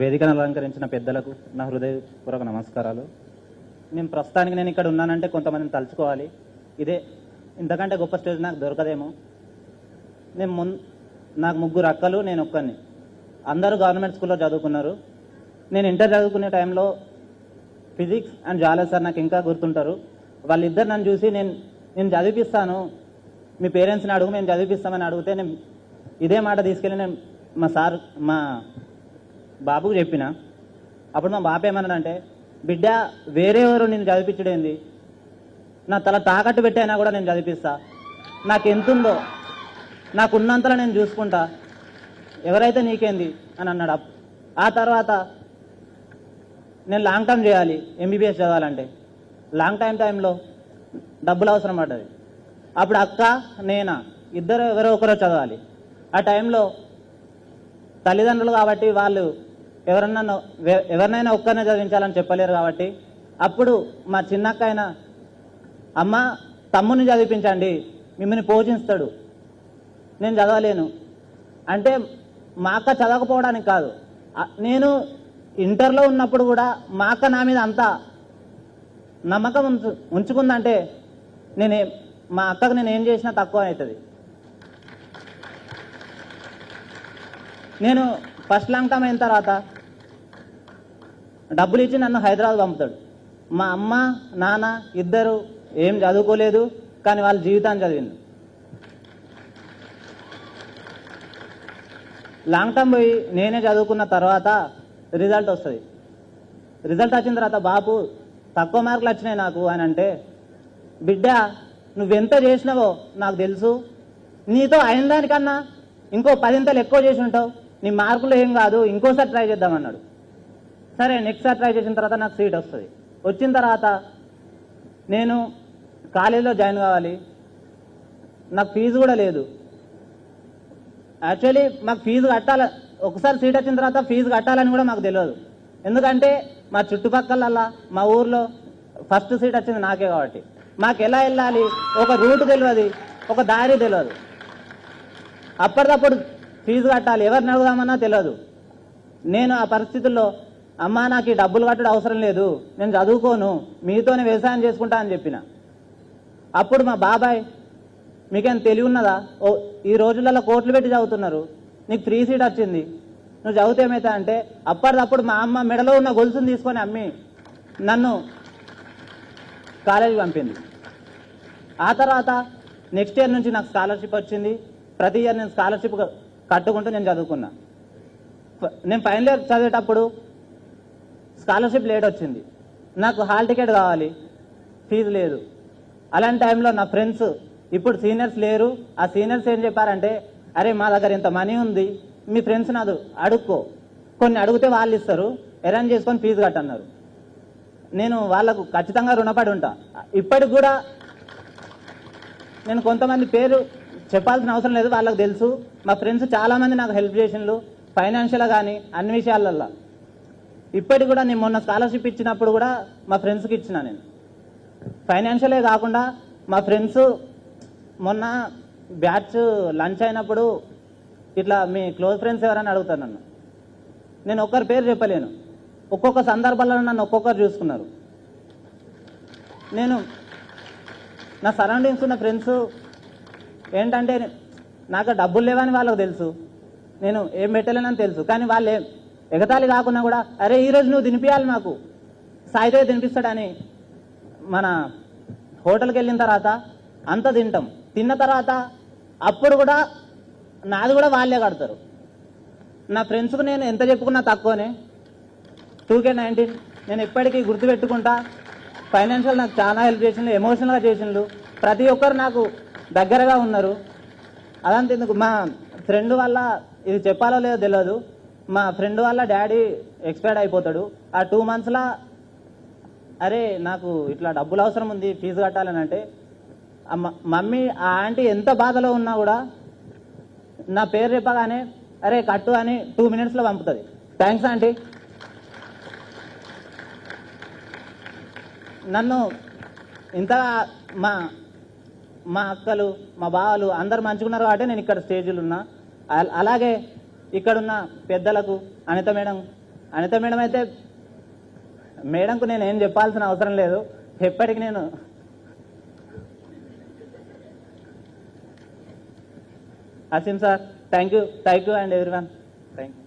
వేదికను అలంకరించిన పెద్దలకు నా హృదయపూర్వక నమస్కారాలు. నేను ప్రస్తుతానికి నేను ఇక్కడ ఉన్నానంటే కొంతమందిని తలుచుకోవాలి. ఇదే ఇంతకంటే గొప్ప స్టేజ్ నాకు దొరకదేమో. నేను మున్ నాకు ముగ్గురు అక్కలు నేను ఒక్కని అందరూ గవర్నమెంట్ స్కూల్లో చదువుకున్నారు. నేను ఇంటర్ చదువుకునే టైంలో ఫిజిక్స్ అండ్ జాలజీ సార్ నాకు ఇంకా గుర్తుంటారు. వాళ్ళిద్దరు నన్ను చూసి నేను నేను చదివిపిస్తాను. మీ పేరెంట్స్ని అడుగు మేము చదివిపిస్తామని అడిగితే నేను ఇదే మాట తీసుకెళ్ళి నేను మా సార్ మా బాబుకు చెప్పిన. అప్పుడు మా బాబు ఏమన్నాడంటే బిడ్డ వేరే ఎవరు నేను చదివించడేంది నా తల తాకట్టు పెట్టైనా కూడా నేను చదివిస్తా నాకు ఎంతుందో నాకు ఉన్నంతలో నేను చూసుకుంటా. ఎవరైతే నీకేంది? అని అన్నాడు. అప్పు ఆ తర్వాత నేను లాంగ్ టర్మ్ చేయాలి ఎంబీబీఎస్ చదవాలంటే. లాంగ్ టైం టైంలో డబ్బులు అవసరం పడ్డది. అప్పుడు అక్క నేనా ఇద్దరు ఎవరో ఒకరో చదవాలి. ఆ టైంలో తల్లిదండ్రులు కాబట్టి వాళ్ళు ఎవరన్నా ఎవరినైనా ఒక్కరినే చదివించాలని చెప్పలేరు కాబట్టి అప్పుడు మా చిన్నక్క అయిన అమ్మ తమ్ముని చదివించండి మిమ్మల్ని పోషిస్తాడు నేను చదవలేను. అంటే మా అక్క చదవకపోవడానికి కాదు. నేను ఇంటర్లో ఉన్నప్పుడు కూడా మా అక్క నా మీద అంతా నమ్మకం ఉంచు ఉంచుకుందంటే నేనే మా అక్కకు నేను ఏం చేసినా తక్కువ అవుతుంది. నేను ఫస్ట్ లాంగ్ టర్మ్ అయిన తర్వాత డబ్బులు ఇచ్చి నన్ను హైదరాబాద్ పంపుతాడు. మా అమ్మ నాన్న ఇద్దరు ఏం చదువుకోలేదు కానీ వాళ్ళ జీవితాన్ని చదివింది లాంగ్ టర్మ్ పోయి నేనే చదువుకున్న తర్వాత రిజల్ట్ వస్తుంది. రిజల్ట్ వచ్చిన తర్వాత బాపు తక్కువ మార్కులు వచ్చినాయి నాకు అని అంటే బిడ్డ నువ్వెంత చేసినావో నాకు తెలుసు. నీతో అయిన దానికన్నా ఇంకో పదింతలు ఎక్కువ చేసి ఉంటావు. నీ మార్కులు ఏం కాదు ఇంకోసారి ట్రై చేద్దామన్నాడు. సరే నెక్స్ట్ ట్రై చేసిన తర్వాత నాకు సీట్ వస్తుంది. వచ్చిన తర్వాత నేను కాలేజీలో జాయిన్ కావాలి. నాకు ఫీజు కూడా లేదు. యాక్చువల్లీ మాకు ఫీజు కట్టాల ఒకసారి సీట్ వచ్చిన తర్వాత ఫీజు కట్టాలని కూడా మాకు తెలియదు. ఎందుకంటే మా చుట్టుపక్కల మా ఊర్లో ఫస్ట్ సీట్ వచ్చింది నాకే కాబట్టి. మాకు ఎలా వెళ్ళాలి? ఒక రూట్ తెలియదు. ఒక దారి తెలియదు. అప్పటికప్పుడు ఫీజు కట్టాలి. ఎవరిని అడుగుదామన్నా తెలియదు. నేను ఆ పరిస్థితుల్లో అమ్మ నాకు ఈ డబ్బులు కట్టడం అవసరం లేదు. నేను చదువుకోను. మీతోనే వ్యవసాయం చేసుకుంటా అని చెప్పిన. అప్పుడు మా బాబాయ్ మీకేం తెలివి ఉన్నదా? ఓ ఈ రోజులలో కోట్లు పెట్టి చదువుతున్నారు. నీకు ఫ్రీ సీట్ వచ్చింది. నువ్వు చదివితే ఏమైతే అంటే అప్పటిదప్పుడు మా అమ్మ మెడలో ఉన్న గొలుసుని తీసుకొని అమ్మి నన్ను కాలేజీకి పంపింది. ఆ తర్వాత నెక్స్ట్ ఇయర్ నుంచి నాకు స్కాలర్షిప్ వచ్చింది. ప్రతి ఇయర్ నేను స్కాలర్షిప్ కట్టుకుంటూ నేను చదువుకున్నా. నేను ఫైనల్ ఇయర్ చదివేటప్పుడు స్కాలర్షిప్ లేట్ వచ్చింది. నాకు హాల్ టికెట్ కావాలి. ఫీజు లేదు. అలాంటి టైంలో నా ఫ్రెండ్స్ ఇప్పుడు సీనియర్స్ లేరు. ఆ సీనియర్స్ ఏం చెప్పారంటే అరే మా దగ్గర ఇంత మనీ ఉంది. మీ ఫ్రెండ్స్ నాదు అడుక్కో. కొన్ని అడిగితే వాళ్ళు ఇస్తారు. అరేంజ్ చేసుకొని ఫీజు కట్టన్నారు. నేను వాళ్ళకు ఖచ్చితంగా రుణపడి ఉంటా. ఇప్పటికి కూడా నేను కొంతమంది పేరు చెప్పాల్సిన అవసరం లేదు. వాళ్ళకు తెలుసు. మా ఫ్రెండ్స్ చాలా మంది నాకు హెల్ప్ చేసిండ్రు. ఫైనాన్షియల్ కానీ అన్ని విషయాలల్లో. ఇప్పటికి కూడా నేను మొన్న స్కాలర్షిప్ ఇచ్చినప్పుడు కూడా మా ఫ్రెండ్స్కి ఇచ్చిన నేను. ఫైనాన్షియలే కాకుండా మా ఫ్రెండ్స్ మొన్న బ్యాచ్ లంచ్ అయినప్పుడు ఇట్లా మీ క్లోజ్ ఫ్రెండ్స్ ఎవరైనా అడుగుతారు నన్ను. నేను ఒక్కరి పేరు చెప్పలేను. ఒక్కొక్క సందర్భాల్లో నన్ను ఒక్కొక్కరు చూసుకున్నారు. నేను నా సరౌండింగ్స్ ఉన్న ఫ్రెండ్స్ ఏంటంటే నాకు డబ్బులు లేవని వాళ్ళకి తెలుసు. నేను ఏం పెట్టలేనని తెలుసు. కానీ వాళ్ళు ఎగతాళి కాకుండా కూడా అరే ఈరోజు నువ్వు తినిపించాలి మాకు. సాయిదే తినిపిస్తాడని మన హోటల్కి వెళ్ళిన తర్వాత అంత తింటాం. తిన్న తర్వాత అప్పుడు కూడా నాది కూడా వాళ్ళే కడతారు. నా ఫ్రెండ్స్కు నేను ఎంత చెప్పుకున్నా తక్కువనే. Two K nineteen. నేను ఎప్పటికీ గుర్తుపెట్టుకుంటా ఫైనాన్షియల్ నాకు చాలా హెల్ప్ చేసిండ్రు ఎమోషనల్గా చేసిండ్రు ప్రతి ఒక్కరు నాకు దగ్గరగా ఉన్నారు. అదంతా ఎందుకు? మా ఫ్రెండ్ వల్ల ఇది చెప్పాలో లేదో తెలియదు మా ఫ్రెండ్ వల్ల డాడీ ఎక్స్పైర్డ్ అయిపోతాడు. ఆ టూ మంత్స్లో అరే నాకు ఇట్లా డబ్బులు అవసరం ఉంది ఫీజు కట్టాలని అంటే మమ్మీ ఆ ఆంటీ ఎంత బాధలో ఉన్నా కూడా నా పేరు చెప్పగానే అరే కట్టు అని టూ మినిట్స్లో పంపుతుంది. Thanks aunty. నన్ను ఇంతగా మా మా అక్కలు మా బావలు అందరు మంచుకున్నారు కాబట్టి నేను ఇక్కడ స్టేజ్లో ఉన్నా. అలాగే ఇక్కడున్న పెద్దలకు అనిత మేడం. అనిత మేడం అయితే మేడంకు నేను ఏం చెప్పాల్సిన అవసరం లేదు. ఎప్పటికి నేను Aseem sir thank you thank you and everyone thank you